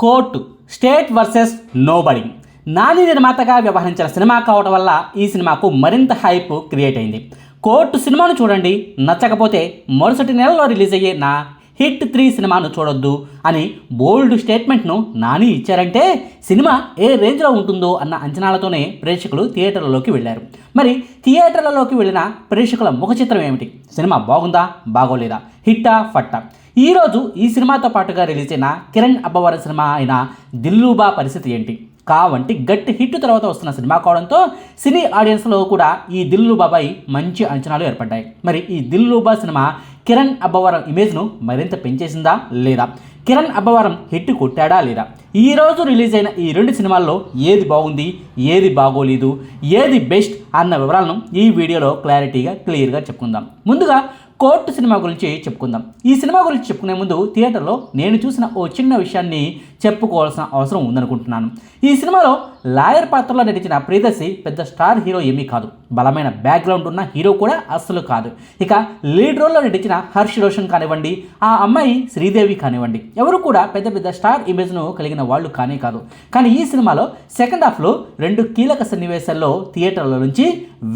Court state versus nobody. Nani నిర్మాతగా వ్యవహరించిన cinema కావడం వల్ల ఈ సినిమాకు మరింత హైప్ క్రియేట్ అయింది. కోర్టు సినిమాను చూడండి నచ్చకపోతే మరుసటి నెలలో రిలీజ్ అయ్యే నా హిట్ త్రీ సినిమాను చూడొద్దు అని బోల్డ్ స్టేట్మెంట్ను నాని ఇచ్చారంటే సినిమా ఏ రేంజ్లో ఉంటుందో అన్న అంచనాలతోనే ప్రేక్షకులు థియేటర్లలోకి వెళ్ళారు. మరి థియేటర్లలోకి వెళ్ళిన ప్రేక్షకుల ముఖ చిత్రం ఏమిటి? సినిమా బాగుందా బాగోలేదా? హిట్టా ఫట్టా? ఈరోజు ఈ సినిమాతో పాటుగా రిలీజ్ అయిన కిరణ్ అబ్బవర సినిమా అయిన దిల్లుబా పరిస్థితి ఏంటి? కా వంటి గట్టి హిట్ తర్వాత వస్తున్న సినిమా కావడంతో సినీ ఆడియన్స్లో కూడా ఈ దిల్లుబాపై మంచి అంచనాలు ఏర్పడ్డాయి. మరి ఈ దిల్లుబా సినిమా కిరణ్ అబ్బవరం ఇమేజ్ను మరింత పెంచేసిందా లేదా? కిరణ్ అబ్బవరం హిట్ కొట్టాడా లేదా? ఈ రోజు రిలీజ్ అయిన ఈ రెండు సినిమాల్లో ఏది బాగుంది ఏది బాగోలేదు ఏది బెస్ట్ అన్న వివరాలను ఈ వీడియోలో క్లారిటీగా క్లియర్గా చెప్పుకుందాం. ముందుగా కోర్టు సినిమా గురించి చెప్పుకుందాం. ఈ సినిమా గురించి చెప్పుకునే ముందు థియేటర్లో నేను చూసిన ఓ చిన్న విషయాన్ని చెప్పుకోవాల్సిన అవసరం ఉందనుకుంటున్నాను. ఈ సినిమాలో లాయర్ పాత్రలో నటించిన ప్రియదర్శి పెద్ద స్టార్ హీరో ఏమీ కాదు. బలమైన బ్యాక్గ్రౌండ్ ఉన్న హీరో కూడా అస్సలు కాదు. ఇక లీడ్ రోల్లో నటించిన హర్ష్ రోషన్ కానివ్వండి ఆ అమ్మాయి శ్రీదేవి కానివ్వండి ఎవరు కూడా పెద్ద పెద్ద స్టార్ ఇమేజ్ను కలిగిన వాళ్ళు కానే కాదు. కానీ ఈ సినిమాలో సెకండ్ హాఫ్లో రెండు కీలక సన్నివేశాల్లో థియేటర్ల నుంచి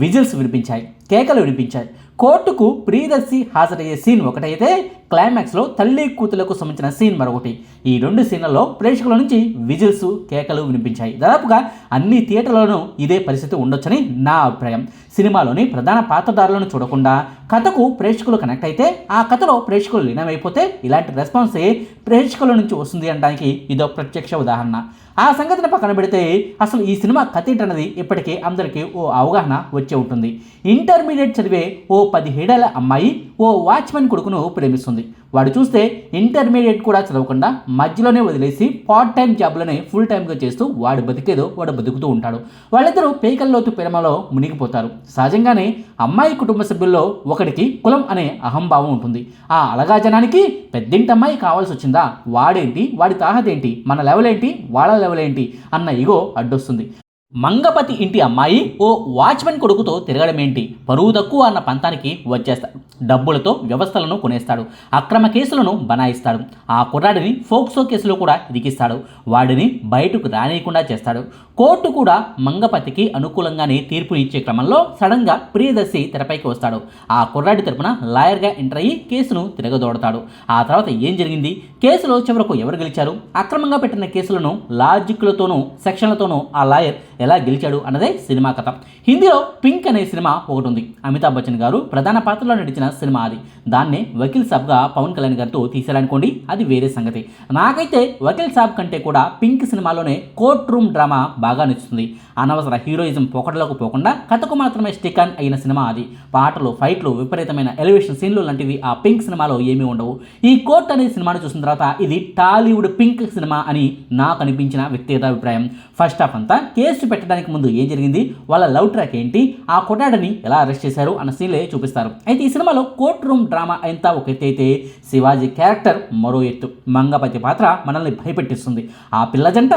విజిల్స్ వినిపించాయి కేకలు వినిపించాయి. కోర్టుకు ప్రియదర్శి హాజరయ్యే సీన్ ఒకటైతే క్లైమాక్స్లో తల్లి కూతులకు సంబంధించిన సీన్ మరొకటి. ఈ రెండు సీన్లలో ప్రేక్షకుల నుంచి విజిల్స్ కేకలు వినిపించాయి. దాదాపుగా అన్ని థియేటర్లలోనూ ఇదే పరిస్థితి ఉండొచ్చని నా అభిప్రాయం. సినిమాలోని ప్రధాన పాత్రధారులను చూడకుండా కథకు ప్రేక్షకులు కనెక్ట్ అయితే ఆ కథలో ప్రేక్షకులు లీనమైపోతే ఇలాంటి రెస్పాన్సే ప్రేక్షకుల నుంచి వస్తుంది అనడానికి ఇదో ప్రత్యక్ష ఉదాహరణ. ఆ సంగతిని పక్కన పెడితే అసలు ఈ సినిమా కథ ఏంటన్నది ఇప్పటికే అందరికీ ఓ అవగాహన వచ్చే ఉంటుంది. ఇంటర్మీడియట్ చదివే ఓ పదిహేడేళ్ళ అమ్మాయి ఓ వాచ్మెన్ కొడుకును ప్రేమిస్తుంది. వాడు చూస్తే ఇంటర్మీడియట్ కూడా చదవకుండా మధ్యలోనే వదిలేసి పార్ట్ టైం జాబ్లోనే ఫుల్ టైంగా చేస్తూ వాడు బతికేదో వాడు బతుకుతూ ఉంటాడు. వాళ్ళిద్దరూ పేకల్లోతు ప్రేమలో మునిగిపోతారు. సహజంగానే అమ్మాయి కుటుంబ సభ్యుల్లో ఒకడికి కులం అనే అహంభావం ఉంటుంది. ఆ అలగా జనానికి పెద్దింటమ్మాయి కావాల్సి వచ్చిందా వాడేంటి? వాడి తాహతేంటి? మన లెవెల్ ఏంటి వాళ్ళ లెవెల్ ఏంటి అన్న ఇగో అడ్డొస్తుంది. మంగపతి ఇంటి అమ్మాయి ఓ వాచ్మెన్ కొడుకుతో తిరగడమేంటి పరువు తక్కువ అన్న పంతానికి వచ్చేస్తాడు. డబ్బులతో వ్యవస్థలను కొనేస్తాడు. అక్రమ కేసులను బనాయిస్తాడు. ఆ కుర్రాడిని ఫోక్సో కేసులో కూడా ఇరికిస్తాడు. వాడిని బయటకు రానియకుండా చేస్తాడు. కోర్టు కూడా మంగపతికి అనుకూలంగానే తీర్పు ఇచ్చే క్రమంలో సడన్గా ప్రియదర్శి తెరపైకి వస్తాడు. ఆ కుర్రాడి తరపున లాయర్గా ఎంటర్ అయ్యి కేసును తిరగదోడతాడు. ఆ తర్వాత ఏం జరిగింది? కేసులో చివరకు ఎవరు గెలిచారు? అక్రమంగా పెట్టిన కేసులను లాజిక్లతోనూ సెక్షన్లతోనూ ఆ లాయర్ ఎలా గెలిచాడు అన్నదే సినిమా కథ. హిందీలో పింక్ అనే సినిమా ఒకటి ఉంది అమితాబ్ బచ్చన్ గారు ప్రధాన పాత్రలో నటించిన సినిమా అది. దాన్నే వకీల్ సాబ్గా పవన్ కళ్యాణ్ గారితో తీశారనుకోండి అది వేరే సంగతి. నాకైతే వకీల్ సాబ్ కంటే కూడా పింక్ సినిమాలోనే కోర్ట్ రూమ్ డ్రామా బాగా నచ్చుతుంది. అనవసర హీరోయిజం పోకడలకు పోకుండా కథకు మాత్రమే స్టిక్ ఆన్ అయిన సినిమా అది. పాటలు ఫైట్లు విపరీతమైన ఎలివేషన్ సీన్లు లాంటివి ఆ పింక్ సినిమాలో ఏమీ ఉండవు. ఈ కోర్ట్ అనే సినిమాను చూసిన తర్వాత ఇది టాలీవుడ్ పింక్ సినిమా అని నాకు అనిపించిన వ్యక్తిగత అభిప్రాయం. ఫస్ట్ హాఫ్ అంతా కేసు పెట్టడానికి ముందు ఏం జరిగింది? వాళ్ళ లవ్ ట్రాక్ ఏంటి? ఆ కొటాడని ఎలా అరెస్ట్ చేశారు? అన్న సీన్లే చూపిస్తారు. అయితే ఈ సినిమాలో కోర్ట్ రూమ్ డ్రామా అంతా ఒక ఎత్తు అయితే శివాజీ క్యారెక్టర్ మరో ఎత్తు. మంగపతి పాత్ర మనల్ని భయపెట్టిస్తుంది. ఆ పిల్ల జంట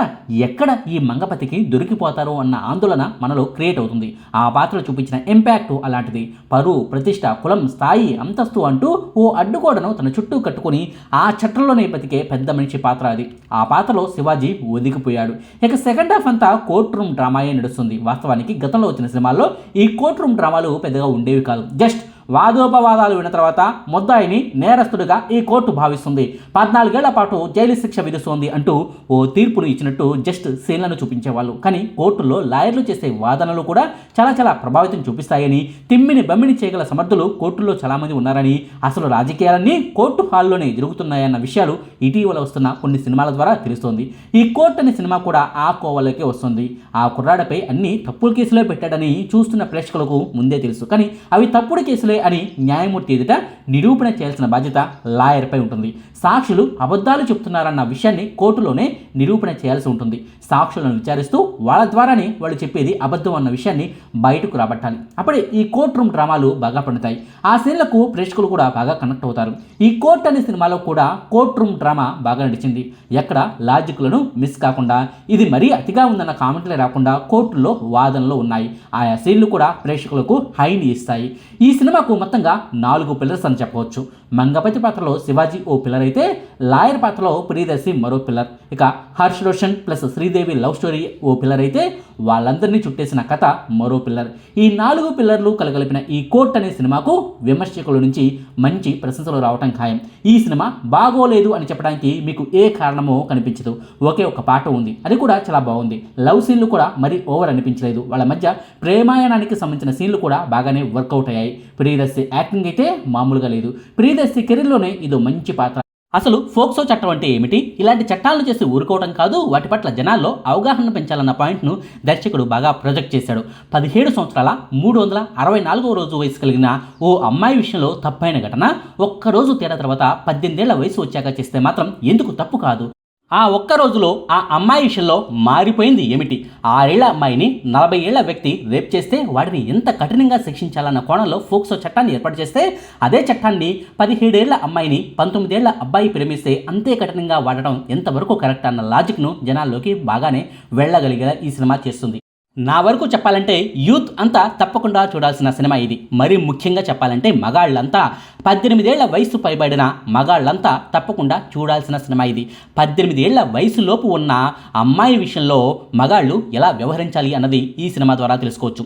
ఎక్కడ ఈ మంగపతికి దొరికిపోతారో అన్న ఆందోళన మనలో క్రియేట్ అవుతుంది. ఆ పాత్ర చూపించిన ఇంపాక్ట్ అలాంటిది. పరువు ప్రతిష్ట కులం స్థాయి అంతస్తు అంటూ ఓ అడ్డుగోడను తన చుట్టూ కట్టుకొని ఆ చట్టంలోనే బతికే పెద్ద మనిషి పాత్ర అది. ఆ పాత్రలో శివాజీ ఒదిగిపోయాడు. ఇక సెకండ్ హాఫ్ అంతా కోర్ట్ రూమ్ డ్రామాయే నడుస్తుంది. వాస్తవానికి గతంలో వచ్చిన సినిమాల్లో ఈ కోర్ట్ రూమ్ డ్రామాలు పెద్దగా ఉండేవి కాదు. జస్ట్ వాదోపవాదాలు విన్న తర్వాత ముద్దాయిని నేరస్తుడిగా ఈ కోర్టు భావిస్తుంది. పద్నాలుగేళ్ళ పాటు జైలు శిక్ష విధిస్తోంది అంటూ ఓ తీర్పును ఇచ్చినట్టు జస్ట్ సీన్లను చూపించేవాళ్ళు. కానీ కోర్టులో లాయర్లు చేసే వాదనలు కూడా చాలా చాలా ప్రభావితం చూపిస్తాయని తిమ్మిని బమ్మిని చేయగల సమర్థులు కోర్టులో చాలామంది ఉన్నారని అసలు రాజకీయాలన్నీ కోర్టు హాల్లోనే జరుగుతున్నాయన్న విషయాలు ఇటీవల వస్తున్న కొన్ని సినిమాల ద్వారా తెలుస్తోంది. ఈ కోర్టు అనే సినిమా కూడా ఆ కోవలోకి వస్తుంది. ఆ కుర్రాడపై అన్ని తప్పుల కేసులే పెట్టాడని చూస్తున్న ప్రేక్షకులకు ముందే తెలుసు. కానీ అవి తప్పుడు కేసులే అని న్యాయమూర్తి ఎదుట నిరూపణ చేయాల్సిన బాధ్యత లాయర్పై ఉంటుంది. సాక్షులు అబద్ధాలు చెప్తున్నారన్న విషయాన్ని కోర్టులోనే నిరూపణ చేయాల్సి ఉంటుంది. సాక్షులను విచారిస్తూ వాళ్ళ ద్వారానే వాళ్ళు చెప్పేది అబద్ధం అన్న విషయాన్ని బయటకు రాబట్టాలి. అప్పుడే ఈ కోర్ట్ రూమ్ డ్రామాలు బాగా పండుతాయి. ఆ సీన్లకు ప్రేక్షకులు కూడా బాగా కనెక్ట్ అవుతారు. ఈ కోర్ట్ అనే సినిమాలో కూడా కోర్ట్ రూమ్ డ్రామా బాగా నడిచింది. ఎక్కడ లాజిక్లను మిస్ కాకుండా ఇది మరీ అతిగా ఉందన్న కామెంట్లే రాకుండా కోర్టులో వాదనలు ఉన్నాయి. ఆయా సీన్లు కూడా ప్రేక్షకులకు హైని ఇస్తాయి. ఈ సినిమా సినిమాకు మొత్తంగా నాలుగు పిల్లర్స్ అని చెప్పవచ్చు. మంగపతి పాత్రలో శివాజీ ఓ పిల్లర్ అయితే లాయర్ పాత్రలో ప్రియదర్శి మరో పిల్లర్. ఇక Harsh Roshan plus Sridevi love story ఓ పిల్లర్ అయితే వాళ్ళందరినీ చుట్టేసిన కథ మరో పిల్లర్. ఈ నాలుగు పిల్లర్లు కలగలిపిన ఈ కోర్ట్ అనే సినిమాకు విమర్శకుల నుంచి మంచి ప్రశంసలు రావటం ఖాయం. ఈ సినిమా బాగోలేదు అని చెప్పడానికి మీకు ఏ కారణమో కనిపించదు. ఒకే ఒక పాట ఉంది. అది కూడా చాలా బాగుంది. లవ్ సీన్లు కూడా మరీ ఓవర్ అనిపించలేదు. వాళ్ళ మధ్య ప్రేమాయణానికి సంబంధించిన సీన్లు కూడా బాగానే వర్కౌట్ అయ్యాయి. ప్రియదర్శి యాక్టింగ్ అయితే మామూలుగా లేదు. ప్రియదర్శి కెరీర్లోనే ఇదో మంచి పాత్ర. అసలు ఫోక్సో చట్టం అంటే ఏమిటి? ఇలాంటి చట్టాలను చేసి ఊరుకోవడం కాదు వాటి పట్ల జనాల్లో అవగాహన పెంచాలన్న పాయింట్ను దర్శకుడు బాగా ప్రొజెక్ట్ చేశాడు. పదిహేడు సంవత్సరాల మూడు వందల అరవై నాలుగవ రోజు వయసు కలిగిన ఓ అమ్మాయి విషయంలో తప్పైన ఘటన ఒక్కరోజు తేడా తర్వాత పద్దెనిమిదేళ్ళ వయసు వచ్చాక చేస్తే మాత్రం ఎందుకు తప్పు కాదు? ఆ ఒక్క రోజులో ఆ అమ్మాయి విషయంలో మారిపోయింది ఏమిటి? ఆరేళ్ళ అమ్మాయిని నలభై ఏళ్ళ వ్యక్తి రేప్ చేస్తే వాడిని ఎంత కఠినంగా శిక్షించాలన్న కోణంలో ఫోక్సో చట్టాన్ని ఏర్పాటు చేస్తే అదే చట్టాన్ని పదిహేడేళ్ళ అమ్మాయిని పంతొమ్మిదేళ్ళ అబ్బాయి ప్రేమిస్తే అంతే కఠినంగా వాడటం ఎంతవరకు కరెక్ట్ అన్న లాజిక్ను జనాల్లోకి బాగానే వెళ్ళగలిగేలా ఈ సినిమా చేస్తుంది. నా వరకు చెప్పాలంటే యూత్ అంతా తప్పకుండా చూడాల్సిన సినిమా ఇది. మరీ ముఖ్యంగా చెప్పాలంటే మగాళ్ళంతా. పద్దెనిమిదేళ్ళ వయసు పైబడిన మగాళ్ళంతా తప్పకుండా చూడాల్సిన సినిమా ఇది. పద్దెనిమిదేళ్ళ వయసులోపు ఉన్న అమ్మాయి విషయంలో మగాళ్ళు ఎలా వ్యవహరించాలి అన్నది ఈ సినిమా ద్వారా తెలుసుకోవచ్చు.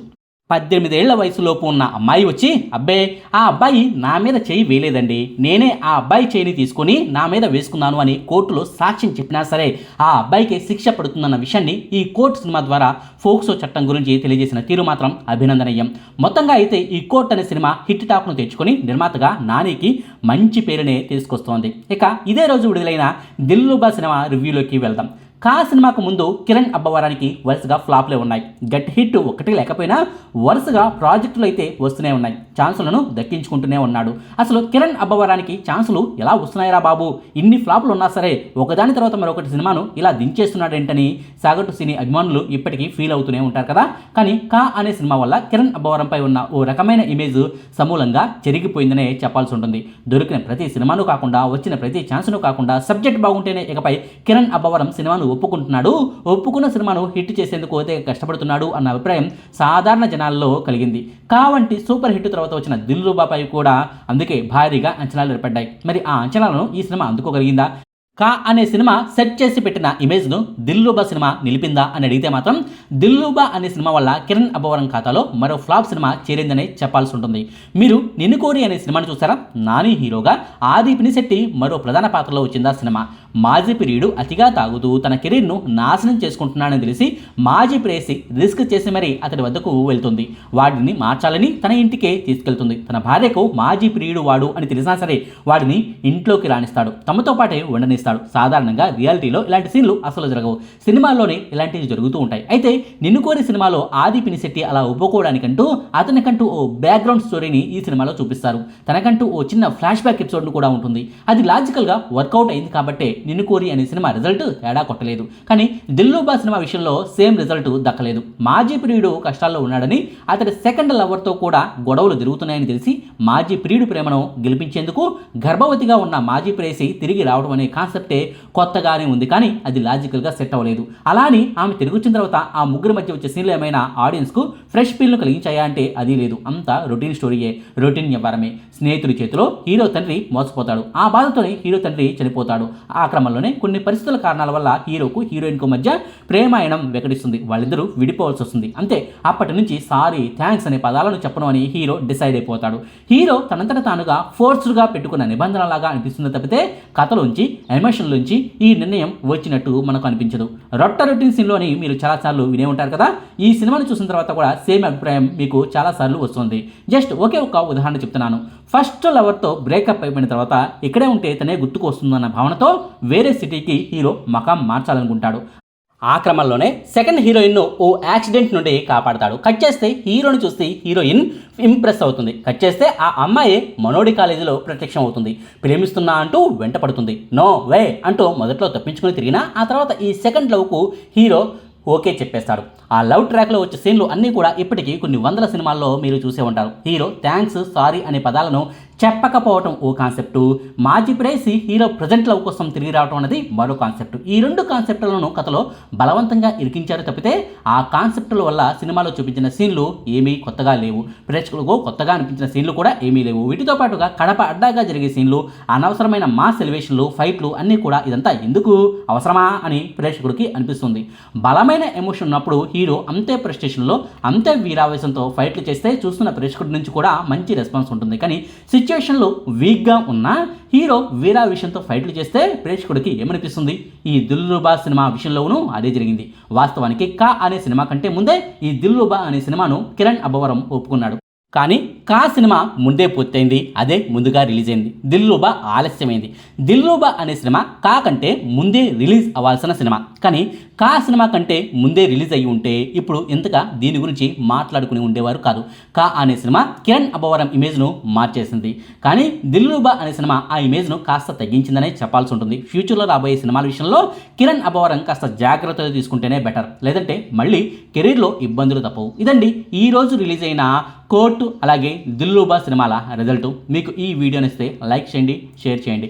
పద్దెనిమిదేళ్ళ వయసులోపు ఉన్న అమ్మాయి వచ్చి అబ్బే ఆ అబ్బాయి నా మీద చేయి వేయలేదండి. నేనే ఆ అబ్బాయి చేయిని తీసుకొని నా మీద వేసుకున్నాను అని కోర్టులో సాక్ష్యం చెప్పినా సరే ఆ అబ్బాయికి శిక్ష పడుతుందన్న విషయాన్ని ఈ కోర్టు సినిమా ద్వారా ఫోక్సో చట్టం గురించి తెలియజేసిన తీరు మాత్రం అభినందనీయం. మొత్తంగా అయితే ఈ కోర్ట్ అనే సినిమా హిట్ టాక్ను తెచ్చుకొని నిర్మాతగా నానికి మంచి పేరునే తీసుకొస్తోంది. ఇక ఇదే రోజు విడుదలైన దిల్లుబా సినిమా రివ్యూలోకి వెళ్దాం. కా సినిమాకు ముందు కిరణ్ అబ్బవారానికి వరుసగా ఫ్లాప్లే ఉన్నాయి. గట్ హిట్ ఒకటి లేకపోయినా వరుసగా ప్రాజెక్టులు అయితే వస్తూనే ఉన్నాయి. ఛాన్సులను దక్కించుకుంటూనే ఉన్నాడు. అసలు కిరణ్ అబ్బవరానికి ఛాన్సులు ఎలా వస్తున్నాయరా బాబు? ఇన్ని ఫ్లాప్లు ఉన్నా సరే ఒకదాని తర్వాత మరొకటి సినిమాను ఇలా దించేస్తున్నాడేంటని సాగటు సినీ అభిమానులు ఇప్పటికీ ఫీల్ అవుతూనే ఉంటారు కదా. కానీ కా అనే సినిమా వల్ల కిరణ్ అబ్బవరంపై ఉన్న ఓ రకమైన ఇమేజ్ సమూలంగా చెరిగిపోయిందనే చెప్పాల్సి ఉంటుంది. దొరికిన ప్రతి సినిమాను కాకుండా వచ్చిన ప్రతి ఛాన్స్ను కాకుండా సబ్జెక్ట్ బాగుంటేనే ఇకపై కిరణ్ అబ్బవరం సినిమాను ఒప్పుకుంటున్నాడు ఒప్పుకున్న సినిమాను హిట్ చేసేందుకు అయితే కష్టపడుతున్నాడు అన్న అభిప్రాయం సాధారణ జనాల్లో కలిగింది. కావంటి సూపర్ హిట్ తర్వాత వచ్చిన దిల్ రూబాపై కూడా అందుకే భారీగా అంచనాలు ఏర్పడ్డాయి. మరి ఆ అంచనాలను ఈ సినిమా అందుకోగలిగిందా? కా అనే సినిమా సెట్ చేసి పెట్టిన ఇమేజ్ను దిల్లుబా సినిమా నిలిపిందా అని అడిగితే మాత్రం దిల్లుబా అనే సినిమా వల్ల కిరణ్ అబ్బవరం ఖాతాలో మరో ఫ్లాప్ సినిమా చేరిందని చెప్పాల్సి ఉంటుంది. మీరు నిన్ను కోరి అనే సినిమాను చూసారా? నాని హీరోగా ఆది పినిశెట్టి మరో ప్రధాన పాత్రలో వచ్చిందా సినిమా. మాజీ ప్రియుడు అతిగా తాగుతూ తన కెరీర్ను నాశనం చేసుకుంటున్నాడని తెలిసి మాజీ ప్రేసి రిస్క్ చేసి మరీ అతడి వద్దకు వెళ్తుంది. వాడిని మార్చాలని తన ఇంటికే తీసుకెళ్తుంది. తన భార్యకు మాజీ ప్రియుడు వాడు అని తెలిసినా సరే వాడిని ఇంట్లోకి రాణిస్తాడు తమతో పాటే ఉండనిస్తాడు సాధారణంగా రియాలిటీలో ఇలాంటి సీన్లు అసలు జరగవు. సినిమాల్లోనే ఇలాంటివి జరుగుతూ ఉంటాయి. అయితే నిన్ను కోరి సినిమాలో ఆది పినిశెట్టి అలా ఒప్పుకోవడానికంటూ అతనికంటూ ఓ బ్యాక్గ్రౌండ్ స్టోరీని ఈ సినిమాలో చూపిస్తారు. తనకంటూ ఓ చిన్న ఫ్లాష్ బ్యాక్ ఎపిసోడ్ కూడా ఉంటుంది. అది లాజికల్గా వర్కౌట్ అయింది కాబట్టే నిన్ను కోరి అనే సినిమా రిజల్ట్ ఏడా కొట్టలేదు. కానీ దిల్లుబా సినిమా విషయంలో సేమ్ రిజల్ట్ దక్కలేదు. మాజీ ప్రియుడు కష్టాల్లో ఉన్నాడని అతడి సెకండ్ లవర్తో కూడా గొడవలు జరుగుతున్నాయని తెలిసి మాజీ ప్రియుడు ప్రేమను గెలిపించేందుకు గర్భవతిగా ఉన్న మాజీ ప్రేసి తిరిగి రావడం అనే కాన్సెప్ట్ కొత్తగానే ఉంది కానీ అది లాజికల్గా సెట్ అవ్వలేదు. అలా అని ఆమె తిరిగి వచ్చిన తర్వాత ఆ ముగ్గురి మధ్య వచ్చే సీన్లు ఏమైనా ఆడియన్స్కు ఫ్రెష్ ఫీల్ను కలిగించాయా అంటే అది లేదు. అంతా రొటీన్ స్టోరీయే రొటీన్ వ్యవహారమే. స్నేహితుడి చేతిలో హీరో తండ్రి మోసపోతాడు. ఆ బాధతోనే హీరో తండ్రి చనిపోతాడు. ఆ క్రమంలోనే కొన్ని పరిస్థితుల కారణాల వల్ల హీరోకు హీరోయిన్కు మధ్య ప్రేమాయణం వెకటిస్తుంది. వాళ్ళిద్దరూ విడిపోవాల్సి వస్తుంది. అంతే. అప్పటి నుంచి సారీ థ్యాంక్స్ అనే పదాలను చెప్పను అని హీరో డిసైడ్ అయిపోతాడు. హీరో తనంతట తానుగా ఫోర్స్డ్గా పెట్టుకున్న నిబంధనలాగా అనిపిస్తుంది తప్పితే కథలోంచి నుంచి ఈ నిర్ణయం వచ్చినట్టు మనకు అనిపించదు. రొట్ట రొటీన్ సీన్లోని మీరు చాలాసార్లు వినే ఉంటారు కదా? ఈ సినిమాను చూసిన తర్వాత కూడా సేమ్ అభిప్రాయం మీకు చాలాసార్లు వస్తుంది. జస్ట్ ఒకే ఒక ఉదాహరణ చెప్తున్నాను. ఫస్ట్ లవర్తో బ్రేకప్ అయిపోయిన తర్వాత ఇక్కడే ఉంటే తనే గుర్తుకు వస్తుందన్న భావనతో వేరే సిటీకి హీరో మకాం మార్చాలనుకుంటాడు. ఆ క్రమంలోనే సెకండ్ హీరోయిన్ను ఓ యాక్సిడెంట్ నుండి కాపాడతాడు. కట్ చేస్తే హీరోని చూసి హీరోయిన్ ఇంప్రెస్ అవుతుంది. కట్ చేస్తే ఆ అమ్మాయి మనోడి కాలేజీలో ప్రత్యక్షం అవుతుంది. ప్రేమిస్తున్నా అంటూ వెంట పడుతుంది. నో వే అంటూ మొదట్లో తప్పించుకుని తిరిగినా ఆ తర్వాత ఈ సెకండ్ లవ్కు హీరో ఓకే చెప్పేస్తాడు. ఆ లవ్ ట్రాక్లో వచ్చే సీన్లు అన్నీ కూడా ఇప్పటికీ కొన్ని వందల సినిమాల్లో మీరు చూసే ఉంటారు. హీరో థ్యాంక్స్ సారీ అనే పదాలను చెప్పకపోవటం ఓ కాన్సెప్టు. మాజీ ప్రేసి హీరో ప్రజెంట్ లవ్ కోసం తిరిగి రావటం అనేది మరో కాన్సెప్ట్. ఈ రెండు కాన్సెప్టులను కథలో బలవంతంగా ఇరికించారు తప్పితే ఆ కాన్సెప్టుల వల్ల సినిమాలో చూపించిన సీన్లు ఏమీ కొత్తగా లేవు. ప్రేక్షకులకు కొత్తగా అనిపించిన సీన్లు కూడా ఏమీ లేవు. వీటితో పాటుగా కడప అడ్డాగా జరిగే సీన్లు అనవసరమైన మాస్ ఎలివేషన్లు ఫైట్లు అన్నీ కూడా ఇదంతా ఎందుకు అవసరమా అని ప్రేక్షకుడికి అనిపిస్తుంది. బలమైన ఎమోషన్ ఉన్నప్పుడు హీరో అంతే ప్రెస్టేషన్లో అంతే వీరావేశంతో ఫైట్లు చేస్తే చూస్తున్న ప్రేక్షకుడి నుంచి కూడా మంచి రెస్పాన్స్ ఉంటుంది. కానీ సిచ్యువేషన్లో వీక్గా ఉన్న హీరో వీరా విషయంతో ఫైట్లు చేస్తే ప్రేక్షకుడికి ఏమనిపిస్తుంది? ఈ దిల్రుబా సినిమా విషయంలోనూ అదే జరిగింది. వాస్తవానికి కా అనే సినిమా కంటే ముందే ఈ దిల్రుబా అనే సినిమాను కిరణ్ అబ్బవరం ఒప్పుకున్నాడు. కానీ కా సినిమా ముందే పూర్తయింది. అదే ముందుగా రిలీజ్ అయింది దిల్లుబా ఆలస్యమైంది. దిల్లుబా అనే సినిమా కా కంటే ముందే రిలీజ్ అవ్వాల్సిన సినిమా. కానీ కా సినిమా కంటే ముందే రిలీజ్ అయ్యి ఉంటే ఇప్పుడు ఇంతగా దీని గురించి మాట్లాడుకుని ఉండేవారు కాదు. కా అనే సినిమా కిరణ్ అబ్బవరం ఇమేజ్ను మార్చేసింది. కానీ దిల్లుబా అనే సినిమా ఆ ఇమేజ్ను కాస్త తగ్గించిందనే చెప్పాల్సి ఉంటుంది. ఫ్యూచర్లో రాబోయే సినిమాల విషయంలో కిరణ్ అబ్బవరం కాస్త జాగ్రత్తలు తీసుకుంటేనే బెటర్ లేదంటే మళ్ళీ కెరీర్లో ఇబ్బందులు తప్పవు. ఇదండి ఈ రోజు రిలీజ్ అయిన కోర్టు అలాగే దిల్లుబా సినిమాల రిజల్ట్ మీకు ఈ వీడియో నచ్చితే లైక్ చేయండి షేర్ చేయండి.